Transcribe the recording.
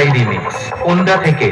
ভাই রিমিক্স ওন্ডা থেকে?